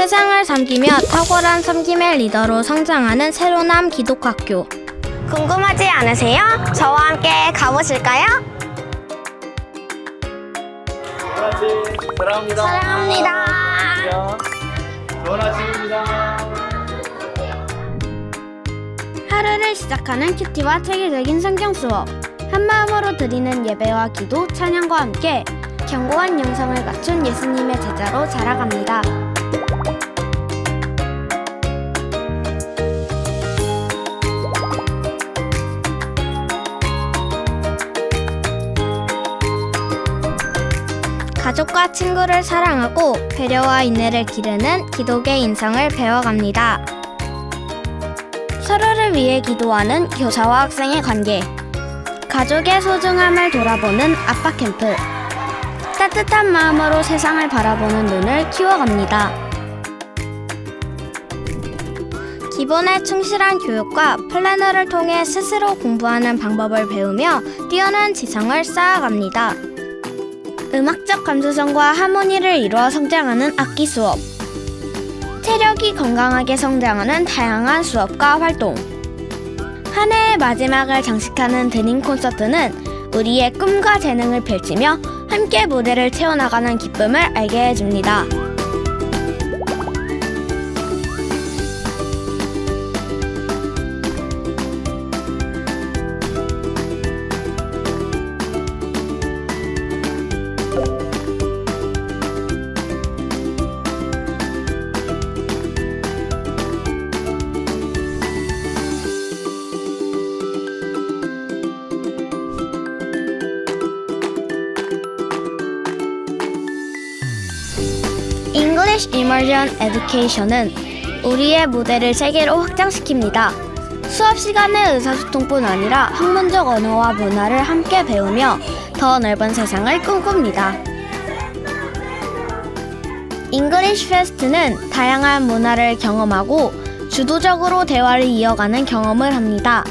세상을 섬기며 탁월한 섬김의 리더로 성장하는 새로남 기독학교. 궁금하지 않으세요? 저와 함께 가보실까요? 사랑합니다. 사랑합니다. 좋은 아침입니다. 하루를 시작하는 큐티와 체계적인 성경 수업. 한 마음으로 드리는 예배와 기도, 찬양과 함께 견고한 영성을 갖춘 예수님의 제자로 자라갑니다. 가족과 친구를 사랑하고 배려와 인내를 기르는 기독의 인성을 배워갑니다. 서로를 위해 기도하는 교사와 학생의 관계. 가족의 소중함을 돌아보는 아빠 캠프. 따뜻한 마음으로 세상을 바라보는 눈을 키워갑니다. 기본에 충실한 교육과 플래너를 통해 스스로 공부하는 방법을 배우며 뛰어난 지성을 쌓아갑니다. 음악적 감수성과 하모니를 이루어 성장하는 악기 수업. 체력이 건강하게 성장하는 다양한 수업과 활동. 한 해의 마지막을 장식하는 드림 콘서트는 우리의 꿈과 재능을 펼치며 함께 무대를 채워나가는 기쁨을 알게 해줍니다. English Immersion Education은 우리의 무대를 세계로 확장시킵니다. 수업 시간의 의사소통뿐 아니라 학문적 언어와 문화를 함께 배우며 더 넓은 세상을 꿈꿉니다. English Fest는 다양한 문화를 경험하고 주도적으로 대화를 이어가는 경험을 합니다.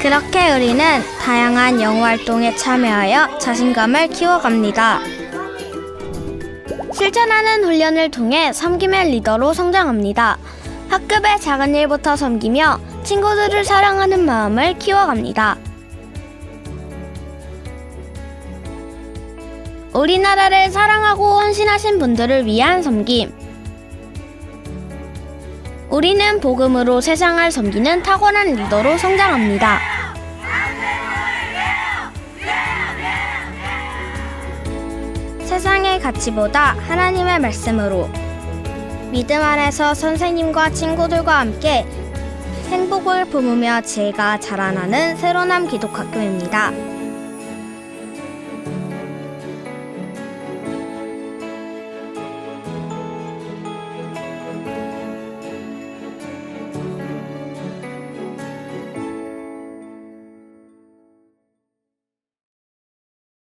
그렇게 우리는 다양한 영어 활동에 참여하여 자신감을 키워갑니다. 실천하는 훈련을 통해 섬김의 리더로 성장합니다. 학급의 작은 일부터 섬기며 친구들을 사랑하는 마음을 키워갑니다. 우리나라를 사랑하고 헌신하신 분들을 위한 섬김. 우리는 복음으로 세상을 섬기는 탁월한 리더로 성장합니다. 세상의 가치보다 하나님의 말씀으로 믿음 안에서 선생님과 친구들과 함께 행복을 품으며 지혜가 자라나는 새로남 기독학교입니다.